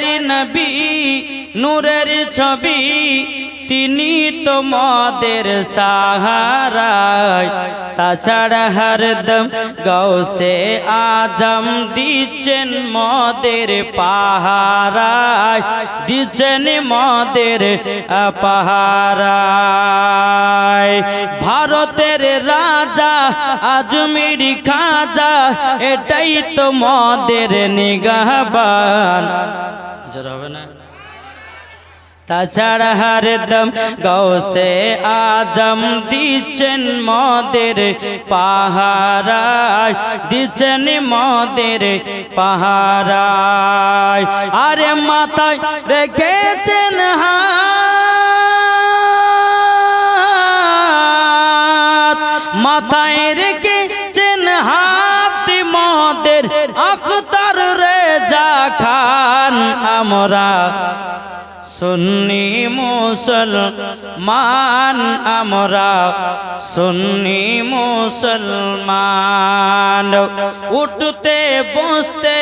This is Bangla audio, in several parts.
নবী নূরের ছবি তিনি তোমাদের সাহারায়। তাছাড়া হরদম গৌসে আজম দিচ্ছেন মদের পাহারায়। দিচ্ছেন মদের পাহারায়। ভারতের রাজা আজমির খাজা, এটাই তো মদের নিগাহবান হবে না? তাছাড়া হরদম গৌসে আজম দিচ্ছেন মদের পাহারায়, দিচ্ছেন মদের পাহারায়। আরে মাথায় রেখেছেন হাত, মাথায় রেখেছেন হাত মদের আখতার রেজা খান, আমরা সুন্নি মুসলমান আমরা সুন্নি মুসলমান। উঠতে বসতে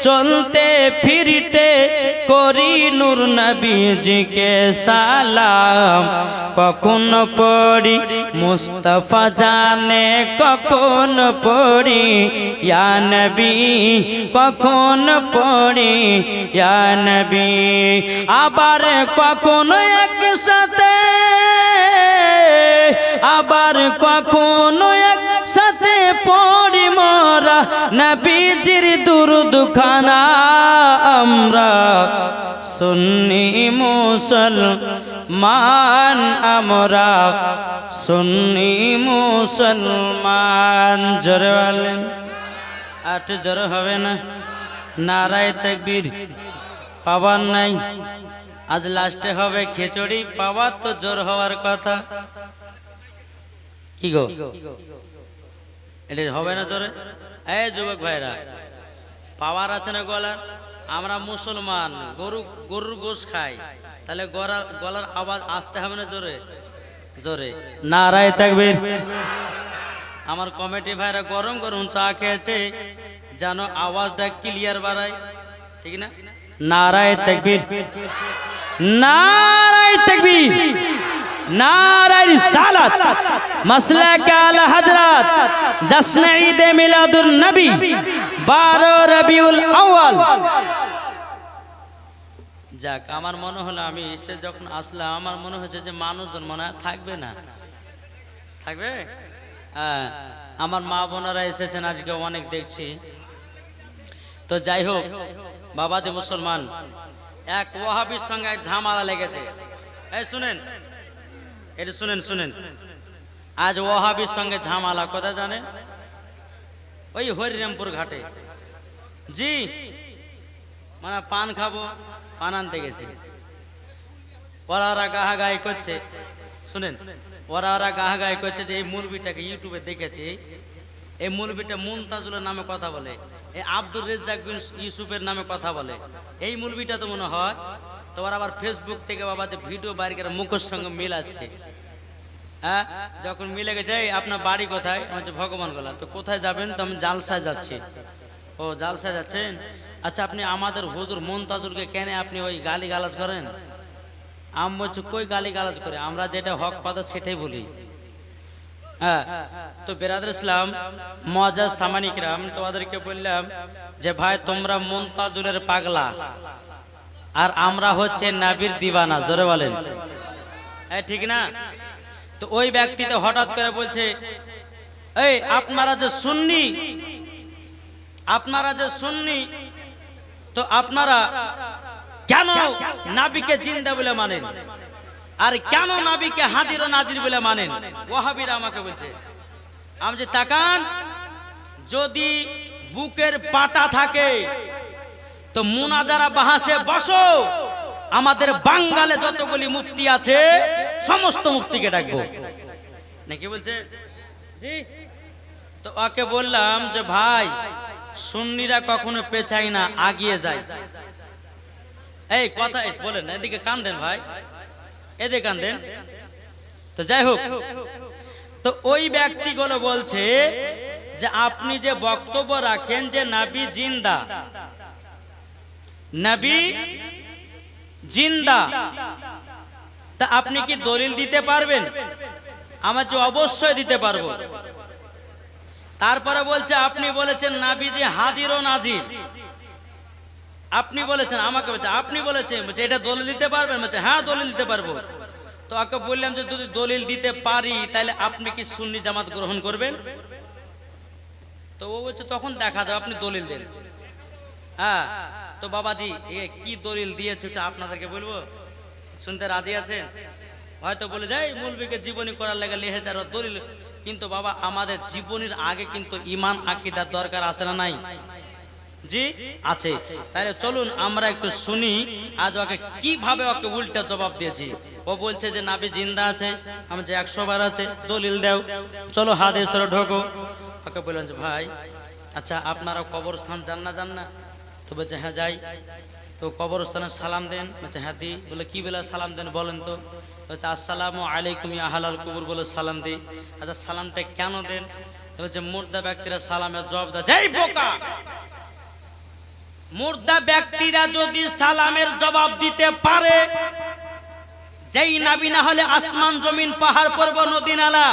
চলতে ফিরতে করি নূর নবীজিকে সালাম। কখন পড়ি মুস্তফা জানে, কখন পড়ি, ইয়া নবী, কখন পড়ি, ইয়া নবী। আবার কখন একসাথে, আবার কখনো পড়ি মরা, নবীজির দুরুদখানা আমরা সুন্নি মুসলমান, আমরা সুন্নি মুসলমান। জোরে বলেন। আট জোরে হবে না। নারায় তকবীর পাবার নাই। আজ লাস্টে হবে খিচুড়ি, পাওয়ার তো জোর হওয়ার কথা। কি গো? এটা হবে না জোরে এই যুবক ভাইরা, পাওয়ার আছে না গলার? আমরা মুসলমান, গরু, গরুর গোশ খাই। তাহলে গলার গলার আওয়াজ আসতে হবে না জোরে? জোরে। না নারায় থাকবে আমার কমিটি ভাইরা গরম গরম চা খেয়েছে, যেন আওয়াজটা ক্লিয়ার বাড়ায়। ঠিক না? নারায় তাকবীর। নারায় তাকবীর। নারায় সালাত। মাসলা কাল হযরত জশ্ন ঈদ মিলাদুন নবী 12 রবিউল আউয়াল। যাক, আমার মনে হলো আমি এসে যখন আসলাম, আমার মনে হয়েছে যে মানুষজন মনে থাকবে না। থাকবে? হ্যাঁ আমার মা বোনেরা এসেছেন, আজকে অনেক দেখছি। তো যাই হোক, বাবাজি মুসলমান, এক ওয়াহাবির সঙ্গে এক ঝামেলা লেগেছে। এই শুনেন এটা শুনেন শুনেন। আজ ওয়াহাবির সঙ্গে ঝামালা কোথায় জানেন? ওই হরিরামপুর ঘাটে। জি মানে পান খাব, পান আনতে গেছি। ওরা ওরা গাহা গাহাগাই করছে। শুনেন, ওরা ওরা গাহা গাহাগাই করছে যে এই মুরবিটাকে ইউটিউবে দেখেছি। এই মুরবিটা মুমতাজুলের নামে কথা বলে। এই আব্দুর রেজ্জাক বিন ইউসুফের নামে কথা বলে। এই মুরবিটা তো মনে হয় তোমার আবার ফেসবুক থেকে বাবা যে ভিডিও বাইর মুখের সঙ্গে মিল আছে। হ্যাঁ? যখন মিলে গেছে আপনার বাড়ি কোথায়? বলছি, ভগবান গলা। তো কোথায় যাবেন? তো আমি জালসায় যাচ্ছি। ও জালসায় যাচ্ছেন? আচ্ছা আপনি আমাদের হুজুর মন্তাজুরকে কেন আপনি ওই গালি গালাজ করেন? আম বলছি কই গালি গালাজ করে? আমরা যেটা হক কথা সেটাই বলি। হ্যাঁ? তো বেরাদর ইসলাম মজাজ সামানিকরাম তোমাদেরকে বললাম যে ভাই তোমরা মন মন্তাজুলের পাগলা। আর আমরা হচ্ছে নাবির দিবানা। জোরে বলেন। হ্যাঁ ঠিক না? তো ওই ব্যক্তিতে হঠাৎ করে বলছে, এই, আপনারা যে সুন্নি, আপনারা যে সুন্নি, তো আপনারা কেন নাবিকে জিন্দা বলে মানেন? আর কেন নাবিকে হাজির ও নাজির বলে মানেন? ওয়াহাবিরা আমাকে বলছে, আমি যে তাকান, যদি বুকের পাটা থাকে, তো মুনাজারা বাহাসে বসো। আমাদের বাঙ্গালে যতগুলি মুফতি আছে সমস্ত মুফতিকে ডাকবো। নাকি বলছে? জি। তো ওকে বললাম যে ভাই সুন্নিরা কখনো পেছাই না আগিয়ে যায়। এই কথা বলেন এদিকে কান দেন ভাই। এদিকে কান দেন। তো যাই হোক তো ওই ব্যক্তিগুলো বলছে যে আপনি যে বক্তব্য রাখেন যে নাবি জিন্দা। নবী জিন্দা। তা আপনি কি দলিল দিতে পারবেন? আমার যে অবশ্যই দিতে পারব। তারপরে বলছে, আপনি বলেছেন নাবিজি হাজির ও নাজির। আপনি বলেছেন, আমাকে বলছে, আপনি বলেছেন, বলছে, এটা দলিল দিতে পারবেন? বলছে হ্যাঁ দলিল দিতে পারব। তো ওকে বললাম যে, যদি দলিল দিতে পারি, তাহলে আপনি কি সুন্নি জামাত গ্রহণ করবেন? তো ও বলছে, তখন দেখা যাবে, আপনি দলিল দেন। হ্যাঁ তো বাবাজি, এ কি দলিল দিয়েছে, ওটা আপনাদেরকে বলব? শুনতে রাজি আছেন? হয়তো বলে যায় মূলবিকে জীবনী করার লেগে ও দলিল। কিন্তু বাবা, আমাদের জীবনের আগে কিন্তু ইমান, আকিদার দরকার আছে না নাই? জি? আছে। তাহলে চলুন আমরা একটু শুনি, আজ ওকে কীভাবে ওকে উল্টা জবাব দিয়েছি? ও বলছে যে, নাবি জিন্দা আছে, আমি যে একশো বার আছে, দলিল দেও। চলো হাদেশ্বর ঢোকো। ওকে বললেন যে, ভাই আচ্ছা আপনারা কবরস্থান যান না যান না তো বলছে হ্যাঁ যাই। তো কবরস্থানে সালাম দেন। বলছে হ্যাঁ দি। বলে, কি বেলা সালাম দেন বলেন তো? বলছে, আসসালামু আলাইকুম আহালাল কুবুর, বলে, সালাম দিই আচ্ছা সালামটা কেন দেন? বলছে, মুর্দা ব্যক্তিরা সালামের জবাব দেয়। যেই বোকা! মুর্দা ব্যক্তিরা যদি সালামের জবাব দিতে পারে, যেই নাবি না হলে আসমান জমিন পাহাড় পর্ব নদী নালা।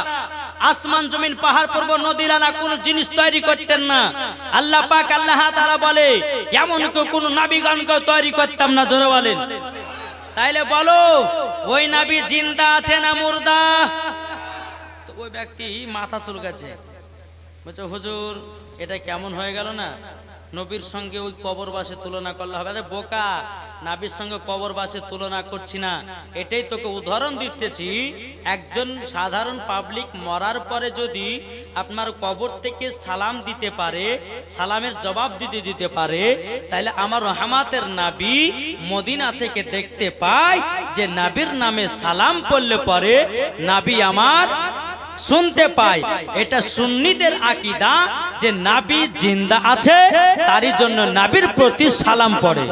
আসমান, জমিন, পাহাড় পর্ব নদী, নালা, কোন জিনিস তৈরি করতেন না। আল্লাহ পাক, আল্লাহ তাআলা বলে, এমন কোন নাবিগণকে তৈরি করতাম না জোরে বলেন। তাইলে বলো, ওই নাবি জিন্দা আছে না মুর্দা? তো ওই ব্যক্তি মাথা চুলকাছে বলছে, হুজুর, এটা কেমন হয়ে গেল না? নবীর সঙ্গে ওই কবরবাসে তুলনা করলে হবে। বোকা নাবির সঙ্গে কবরবাসে তুলনা করছি না। এটাই তোকে উদাহরণ দিতেছি, একজন সাধারণ পাবলিক মরার পরে যদি আপনার কবর থেকে সালাম দিতে পারে, সালামের জবাব দিতে দিতে পারে, তাহলে আমার রহমাতের নাবি মদিনা থেকে দেখতে পাই যে নাবির নামে সালাম পড়লে পরে নাবি আমার শুনতে পাই এটা সুন্নিদের আকিদা যে নাবি জিন্দা আছে, তারই জন্য নাবির প্রতি সালাম পড়ে।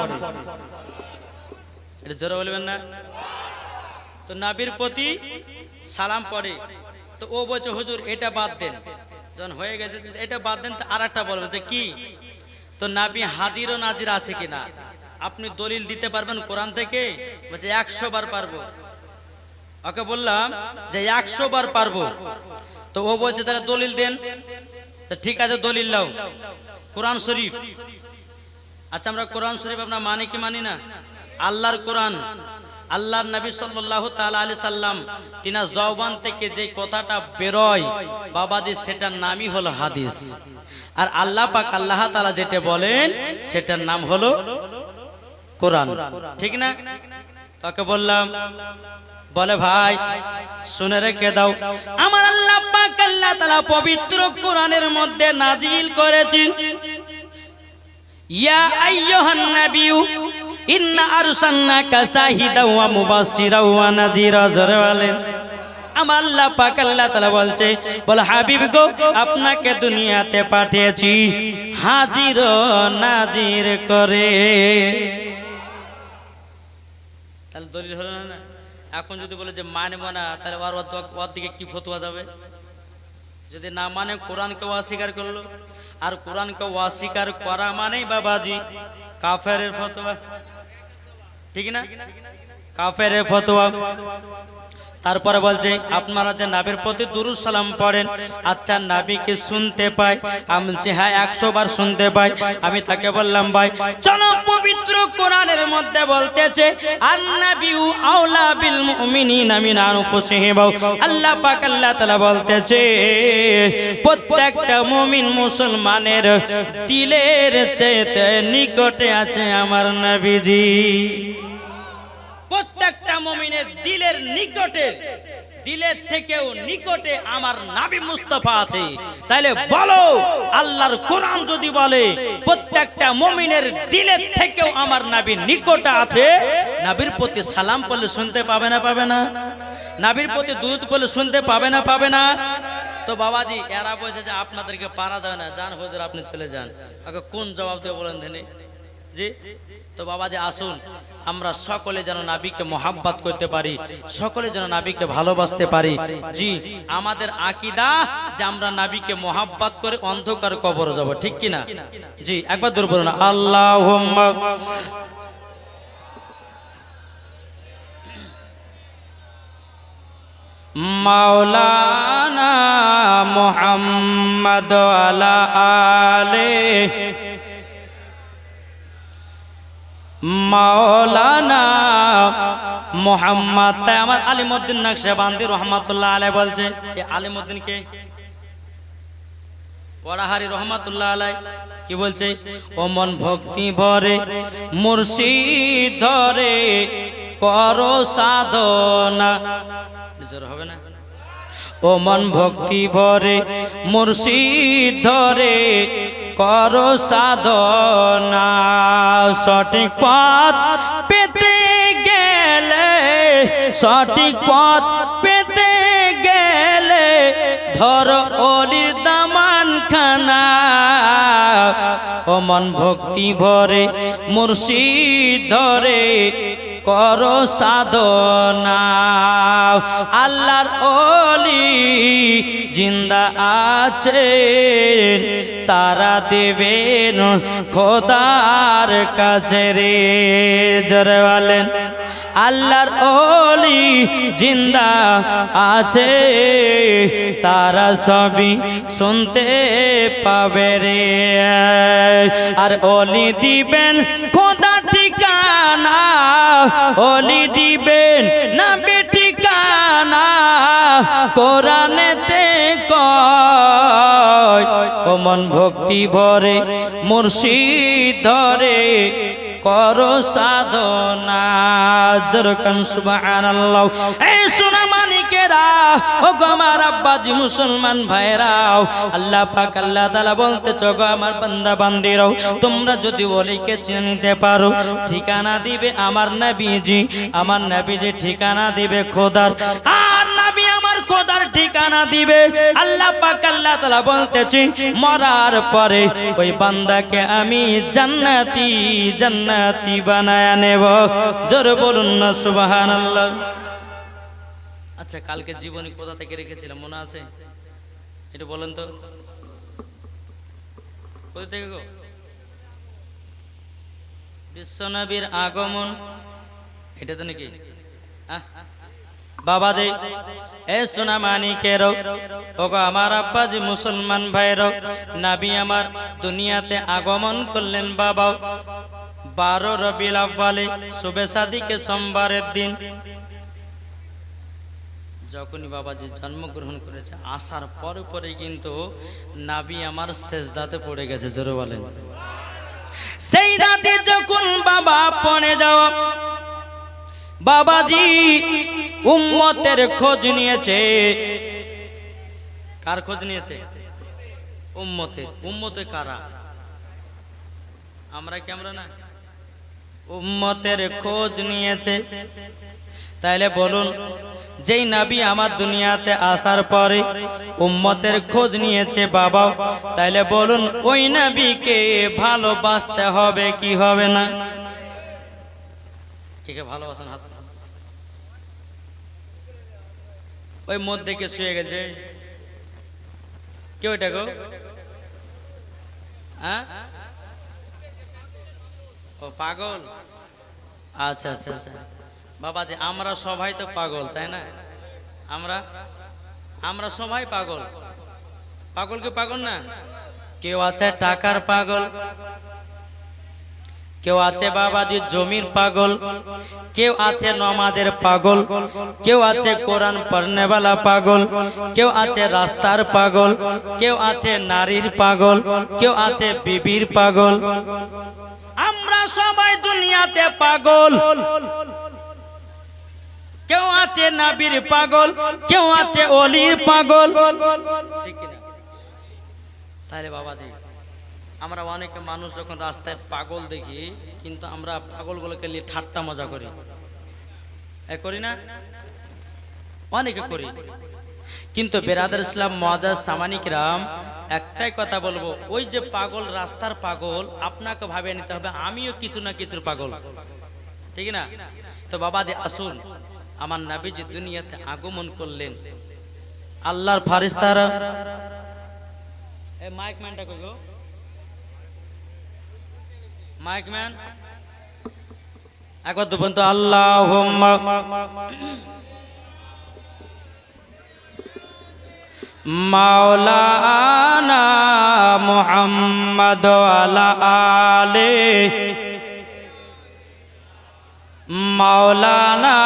এটা জোরে বলবেন না? তো নাবির প্রতি সালাম পরে তো ও বলছে, হুজুর, এটা বাদ দেন। যখন হয়ে গেছে এটা বাদ দেন, তো আর একটা বলব যে, কি? তো নাবি হাদির ও নাজির আছে কিনা? আপনি দলিল দিতে পারবেন কোরআন থেকে? বলছে, একশো বার পারব। ওকে বললাম যে, একশো বার পারব। তো ও বলছে, তাহলে দলিল দেন। তো ঠিক আছে, দলিল লাও কোরআন শরীফ। আচ্ছা আমরা কোরআন শরীফ আমরা মানি কি মানি না? আল্লাহর কোরআন, আল্লাহর নবী সাল্লাল্লাহু তাআলা আলাইহি সাল্লাম, তিনা জবান থেকে যে কথাটা বেরোয়, বাবাজি সেটার নামই হলো হাদিস। আর আল্লাহ পাক আল্লাহ তাআলা যেটা বলেন, সেটার নাম হলো কোরআন। ঠিক না? তাকে বললাম, বলে ভাই, শুনে রেখে দাও, আমার আল্লাহ পাক আল্লাহ তাআলা পবিত্র কোরআনের মধ্যে নাজিল করেছেন, ইয়া আইয়ুহান নাবিয়্যু আপনাকে দুনিয়াতে পাঠিয়েছি, হাজির নাজির করে। তাহলে এখন যদি বলে যে মানব না তাহলে ওর- ওর দিকে কি ফতোয়া যাবে? যদি না মানে কোরআনকে অস্বীকার করল। আর কোরআনকে অস্বীকার করা মানেই বাবাজি কাফের ফতোয়া। ঠিক না? কাফের ফতোয়া। তারপরে বলছে, আপনারা যে নাবির প্রতি দুরুদ সালাম পড়েন আচ্ছা নাবিকে শুনতে পাই আমি বলছি হ্যাঁ একশো বার শুনতে পাই আমি তাকে বললাম, ভাই, চলো পবিত্র কোরআনের মধ্যে বলতেছে, আন্নাবিউ আউলা বিল মুমিনিনা মিন আনফুসিহিম। আল্লাহ পাক আল্লাহ তাআলা বলতেছে, প্রত্যেকটা মুমিন মুসলমানের দিলের চেয়ে নিকটে আছে আমার নবীজি। প্রত্যেকটা মমিনের দিলের নিকটে, দিলের থেকেও নিকটে আমার নাবি মুস্তফা আছে। তাইলে বলো, আল্লাহর কোরআন যদি বলে, প্রত্যেকটা মমিনের দিলের থেকেও আমার নাবি নিকটে আছে, নাবির প্রতি সালাম করলে শুনতে পাবে না পাবে না? নাবির প্রতি দুধ বলে শুনতে পাবে না পাবে না? তো বাবাজি, এরা বলছে যে আপনাদেরকে পারা যায় না। যান হুজুর, আপনি চলে যান। আগে কোন জবাব দিয়ে বলেন ধেনে জি? তো বাবাজি, আসুন। আমরা সকলে যেন নাবিকে মোহাব্বত করতে পারি, সকলে যেন নাবিকে ভালোবাসতে পারি। জি, আমাদের আকিদা যে আমরা নাবিকে মোহাব্বত করে অন্ধকার কবর যাব, ঠিক কিনা? জি, একবার দূর বলুন আল্লাহ মাওলানা মোহাম্মদ আলা আলে মাওলানা মোহাম্মদ, তাই আমার আলিমুদ্দিন নকশবন্দি রহমাতুল্লাহ আলাই বলছে। এই আলিমুদ্দিন কে? ওরাহারি রহমাতুল্লাহ আলাই কি বলছে? ও মন ভক্তি ভরে, মুর্শিদ ধরে, করো সাধনা। জোর হবে না? ও মন ভক্তি ভরে, মুর্শিদ ধরে করো সাধনা, সঠিক পথ পেতে গেলে, সঠিক পথ পেতে গেলে ধর অলির দামান খানা ও মন ভক্তি ভরে মুর্শিদ ধরে করো সাধনা। আল্লাহর অলি জিন্দা আছে তারা দেবেন খোদার কাছে রে। জরে বলেন, আল্লাহর অলি জিন্দা আছে, তারা সবই শুনতে পাবে রে। আর অলি দিবেন অলি দিবেন না ঠিকানা কোরআনেতে কয় মন ভক্তি ভরে, মুর্শিদ ধরে, করো সাধনা। জরকান সুবহানাল্লাহ। এই সোনা ঠিকানা দিবে আমার নবীজি আমার নবীজি ঠিকানা দিবে খোদার, আর নবী আমার খোদার ঠিকানা দিবে। আল্লাহ পাক আল্লাহ বলতেছি, মরার পরে ওই বান্দাকে আমি জান্নাতি জান্নাতি বানায় নেব। জোর বলুন না, সুবহানাল্লাহ। আচ্ছা কালকে জীবনী কোথা থেকে রেখেছিলাম? মনে আছে? এটা বলেন তো। কোথা থেকে গো? বিশ্বনবীর আগমন। এটা তো নাকি? বাবা দে, এ সোনা মানিকেরও ওগো আমার আব্বাজি মুসলমান ভাইরও নাবি আমার দুনিয়াতে আগমন করলেন বাবা বারো রবিল আব্বালে শুভে সাদিকে সোমবারের দিন। যখনই বাবাজি জন্মগ্রহণ করেছে, আসার পরে পরে কিন্তু নাবি আমার শেষদাতে পড়ে গেছে, জোরে বলেন। সেই রাতে যখন বাবা পড়ে যাওয়া, বাবাজি উম্মতের খোঁজ নিয়েছে। কার খোঁজ নিয়েছে? উম্মতের। উম্মতে কারা? আমরা কি আমরা না? উম্মতের খোঁজ নিয়েছে। তাইলে বলুন যেই নাবি আমার দুনিয়াতে আসার পরে উম্মতের খোঁজ নিয়েছে বাবা তাইলে বলুন ওই নাবিকে ভালোবাসতে হবে কি হবে না? ভালোবাসেন হাত ওই মধ্যে কে শুয়ে গেছে। কে ওইটা গো? হ্যাঁ? ও পাগল? আচ্ছা আচ্ছা আচ্ছা। বাবা যে আমরা সবাই তো পাগল, তাই না? আমরা? আমরা সবাই পাগল। পাগল কি পাগল না? কেউ আছে টাকার পাগল, কেউ আছে বাবাজি জমির পাগল, কেউ আছে নমাদের পাগল, কেউ আছে কোরআন পড়নেওয়ালা পাগল, কেউ আছে রাস্তার পাগল, কেউ আছে নারীর পাগল, কেউ আছে বিবির পাগল। আমরা সবাই দুনিয়াতে পাগল। কেউ আছে নাবির পাগল, কেউ আছে অলির পাগল। ঠিক কিনা? তাহলে বাবাজি, আমরা অনেক মানুষ যখন রাস্তায় পাগল দেখি, কিন্তু আমরা পাগল পাগলগুলোকে নিয়ে ঠাট্টা মজা করি। করি না? অনেকে করি। কিন্তু বেরাদার ইসলাম, মহাদাস সামানিকরাম একটাই কথা বলব, ওই যে পাগল, রাস্তার পাগল, আপনাকে ভাবে নিতে হবে, আমিও কিছু না কিছুর পাগল। ঠিক না তো বাবা দে আসুন। আমার নাবি যে দুনিয়াতে আগমন করলেন। আল্লাহর ফারিস্তারা মাইক ম্যানটা কই গো? Mic man? একবার তো বলতো আল্লাহ মাওলানা মুহাম্মদ আলা আলে মাওলানা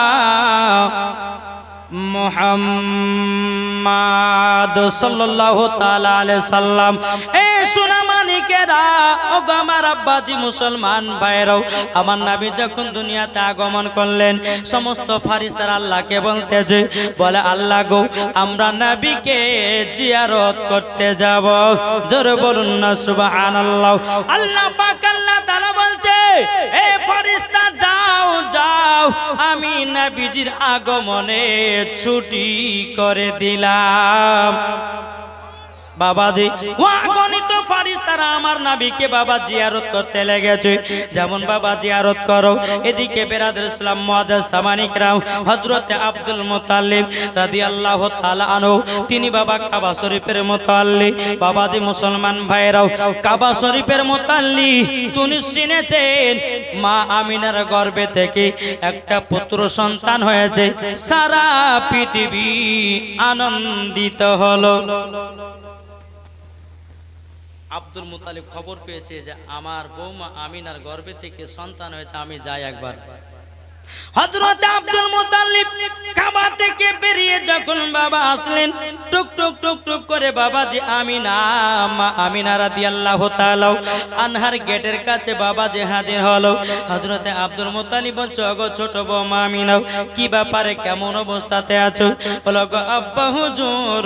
মুহাম্মদ সাল্লাল্লাহু তাআলা আলাইহি সাল্লাম। এ সোনা মানিকেরা ও আমার আব্বাজি মুসলমান ভাইরাও, আমার নবী যখন দুনিয়াতে আগমন করলেন, সমস্ত ফারিস্তার আল্লাহকে বলতেছে বলে, আল্লাহ গো, আমরা নবীকে জিয়ারত করতে যাব। জোরে বলুন না, সুবহানাল্লাহ। আল্লাহ পাক আল্লাহ তাআলা এ যাও যাও। আমি নবীজির আগমনে ছুটি করে দিলাম। বাবাজি ওয়াগণিত ফারিস্তারা আমার নাবিকে বাবা জিয়ারত করতে লেগেছে। যেমন বাবা জিয়ারত করো। এদিকে বেরাদুল ইসলাম মুআদ্দাস সামানিক রাও হযরতে আব্দুল মুতাল্লিব রাদিয়াল্লাহু তাআলা আনো তিনি বাবা কাবা শরীফের মোতাল্লি বাবা বাবাজি মুসলমান ভাইরাও কাবা শরীফের মুতাল্লি তিনি শুনেছেন মা আমিনার গর্ভে থেকে একটা পুত্র সন্তান হয়েছে। সারা পৃথিবী আনন্দিত হলো। আব্দুল মুতালিব খবর পেয়েছে যে আমার বৌমা আমিনার গর্ভে থেকে সন্তান হয়েছে, আমি যাই একবার। হজরত আব্দুল মুতালিব কাবা থেকে বেরিয়ে যখন বাবা আসলেন টুক টুক টুক করে বাবা যে আমিনা, মা আমিনা রাদিয়াল্লাহু তাআলা আনহার গেটের কাছে বাবা যে হাজির হলো। হযরতে আব্দুল মুতালিব বলছে, ওগো ছোট বৌমা আমিনা, কি ব্যাপারে কেমন অবস্থাতে আছো? বলো গো আব্বা হুজুর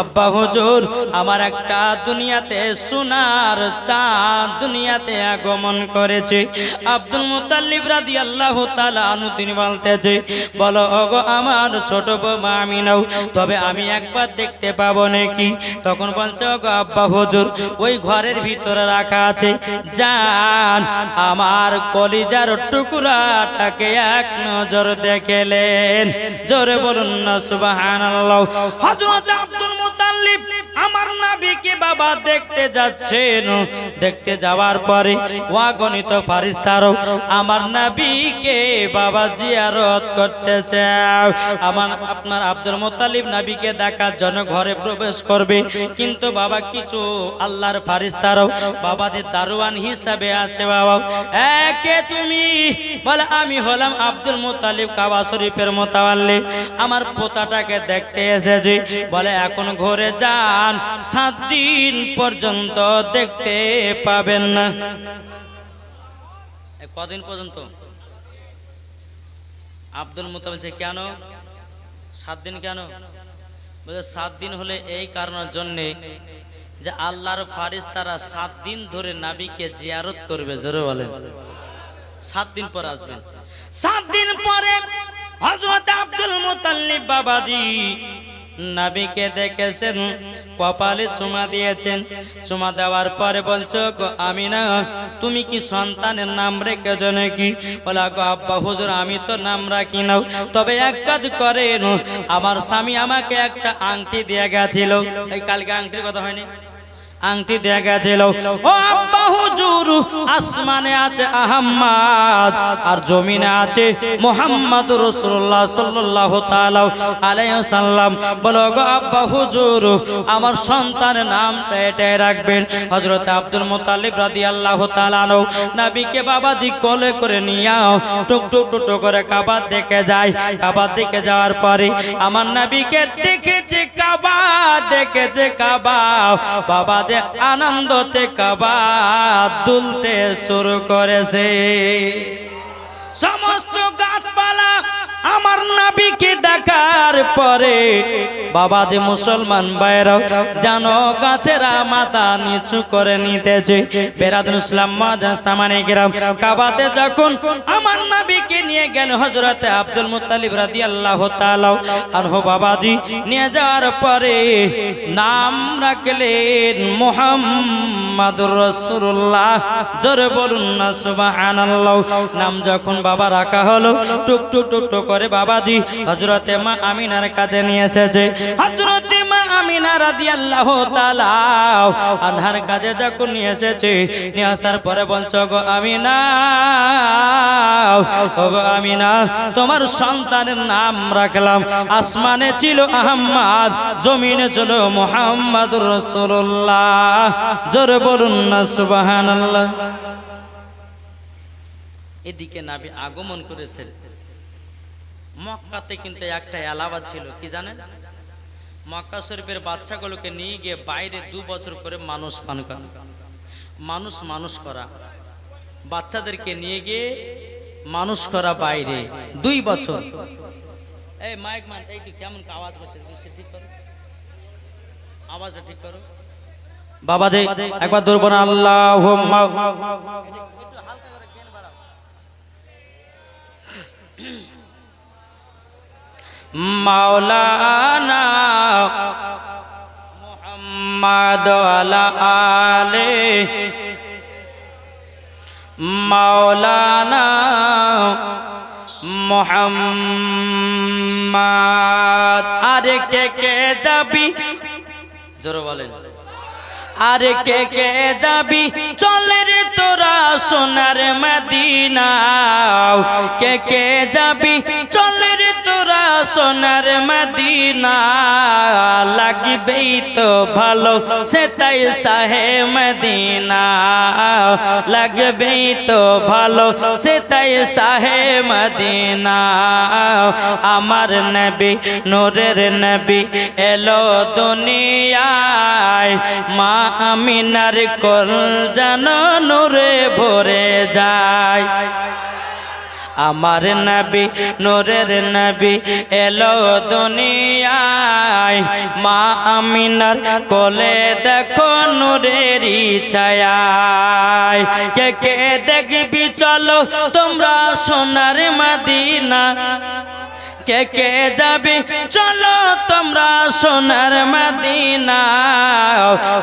আব্বা হুজুর, আমার একটা দুনিয়াতে সোনার চাঁদ দুনিয়াতে আগমন করেছে। আব্দুল মুতাল্লিব রাদিয়াল্লাহু তাআলা আনু তিনি বলতেছে, বলো, ওগো আমার ছোট বৌমা আমি নাও তবে আমি একবার দেখতে পাবো নাকি তখন বলছে আব্বা হুজুর, ওই ঘরের ভিতরে রাখা আছে। জান আমার কলিজার টুকরাটাকে এক নজর দেখেলেন জোরে বলুন না, সুবহানাল্লাহ। হযরত বাবা দেখতে যাচ্ছেন। দেখতে যাওয়ার পরে ওয়াগণিত ফারিস্তারও আমার নাবিকে বাবা জিয়ারত করতেছে। আমার আপনার আব্দুল মোতালিব নাবিকে দেখার জন্য ঘরে প্রবেশ করবে। কিন্তু বাবা কিছু আল্লাহর ফারিস্তারও বাবাদের দারোয়ান হিসাবে আছে বাবা। একে তুমি বলে, আমি হলাম আব্দুল মোতালিব কাবা শরীফের মোতাবাল্লি। আমার পোতাটাকে দেখতে এসেছি। বলে, এখন ঘরে যান, সাত দিন পর্যন্ত দেখতে পাবেন না। কদিন পর্যন্ত? আব্দুল মুতা বলছে কেন? সাত দিন কেন? সাত দিন হলে এই কারণের জন্যে যে আল্লাহর ফারিস তারা সাত দিন ধরে নাবিকে জিয়ারত করবে, জোরে বলেন। সাত দিন পর আসবেন। সাত দিন পরে হযরত আব্দুল মুতাল্লিব বাবাজি নাবিকে দেখেছেন কপালে চুমা দিয়েছেন। চুমা দেওয়ার পরে বলছো আমি না তুমি কি সন্তানের নাম রেখেছ নাকি? বলা, গো আব্বা, হুজুর, আমি তো নাম রাখি নাও তবে এক কাজ করেন, আমার স্বামী আমাকে একটা আংটি দিয়ে গেছিল। এই কালকে আংটির কথা হয়নি? আংটি দেয়া গেছিল ও আব্বা হুজুর, আসমানে আছে আহম্মদ, আর জমিনে আছে মোহাম্মদ রাসূলুল্লাহ সাল্লাল্লাহু তাআলা আলাইহি বলো গো আব্বা হুজুর, আমার সন্তানের নামটা এটাই রাখবেন। হযরত আব্দুল মুতালিব রাদিয়াল্লাহু তাআলা আনহু। নবীকে বাবাজি কোলে করে নিয়াও টুক টুক টুক টুক করে কাবার দেখে যায়। কাবার দিকে যাওয়ার পরে আমার নাবিকে দেখেছে কাবা দেখেছে কাবা। বাবা যে আনন্দতে কাবাদ দুলতে শুরু করেছে। সমস্ত গাছপালা আমার নাবিকে দেখার পরে বাবা যে মুসলমান বাইরাও জানো গাছেরা মাথা নিচু করে নিতেছে। বেরাদুল ইসলাম মাদা সামানে গ্রাম। কাবাতে যখন আমার নাবিকে নিয়ে গেল হযরতে আব্দুল মুত্তালিব রাদিয়াল্লাহু তাআলা আনহু বাবাজি নিয়ে যাওয়ার পরে নাম রাখলেন মুহাম্মাদুর রাসূলুল্লাহ। জোরে বলুন না সুবহানাল্লাহ। নাম যখন বাবা রাখা হলো, টুক টুক টুক টুক করে বাবাজি, হযরতে মা আমিনার কাছে নিয়ে এসেছে। হযরতে মা আমিনা তাআলা আনহার কাজে নিয়ে এসেছে, নিয়ে আসার পরে গো আমিনা আমিনা, তোমার সন্তানের নাম রাখলাম। আসমানে ছিল আহম্মদ, জমিনে ছিল মুহাম্মাদুর রাসূলুল্লাহ। জোরে বলুন না, সুবহানাল্লাহ। এদিকে নাবি আগমন করেছেন। মক্কাতে কিন্তু একটা এলাবা ছিল, কি জানেন? মক্কা শরীফের বাচ্চাগুলোকে নিয়ে গিয়ে বাইরে দু বছর করে মানুষ পান করা। মানুষ মানুষ করা। বাচ্চাদেরকে নিয়ে গিয়ে মানুষ করা বাইরে দুই বছর। এই মাইক মান এই কেমন আওয়াজ করছে? ঠিক করো। আওয়াজটা ঠিক করো। বাবা দে একবার দৌড়বো না আল্লাহ মাওলানা মুহাম্মদ আলা মাওলানা মুহাম্মদ। আরে কে কে যাবি? জোরে বলেন। আরে কে কে যাবি? চলে রে তোরা সোনার মদিনা কে কে যাবি? সোনার মদিনা লাগবেই তো ভালো সে তাই সাহে মদিনা। লাগবেই তো ভালো সে তাই সাহে মদিনা। আমার নবী, নূরের নবী এলো দুনিয়ায়, মা আমিনার কল যেন নূরে ভরে যায়। আমার নবী, নোরের নবী এলো দুনিয়ায়। মা আমিনার কোলে দেখো নূরেরই ছায়ায়। কে কে দেখবি চলো তোমরা সোনার মদিনা। কে কে যাবে? চলো তোমরা সোনার মদিনা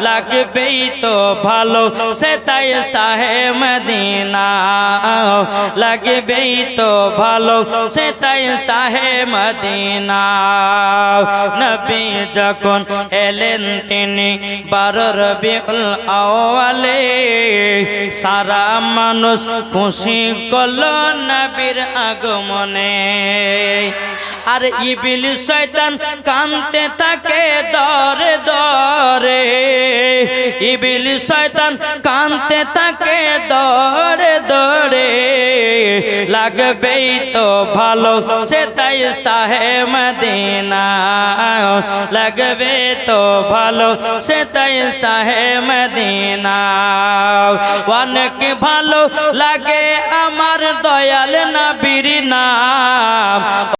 লাগবেই তো ভালো সে তাই সাহে মদিনা লাগবেই তো ভালো সে তাই সাহে মদিনা নবী যখন এলেন তিনি বারো রবিউল আওয়ালে, সারা মানুষ খুশি করল নবীর আগমনে। আর ইবিল শয়তান কানতে থাকে দরে দরে ইবিল শয়তান কানতে থাকে দরে দরে। লাগবেই তো ভালো সে তাই সাহে মদিনা। লাগবে তো ভালো সে তাই সাহে মদিনা। অনেক ভালো লাগে আমার দয়াল না নবীর নাম।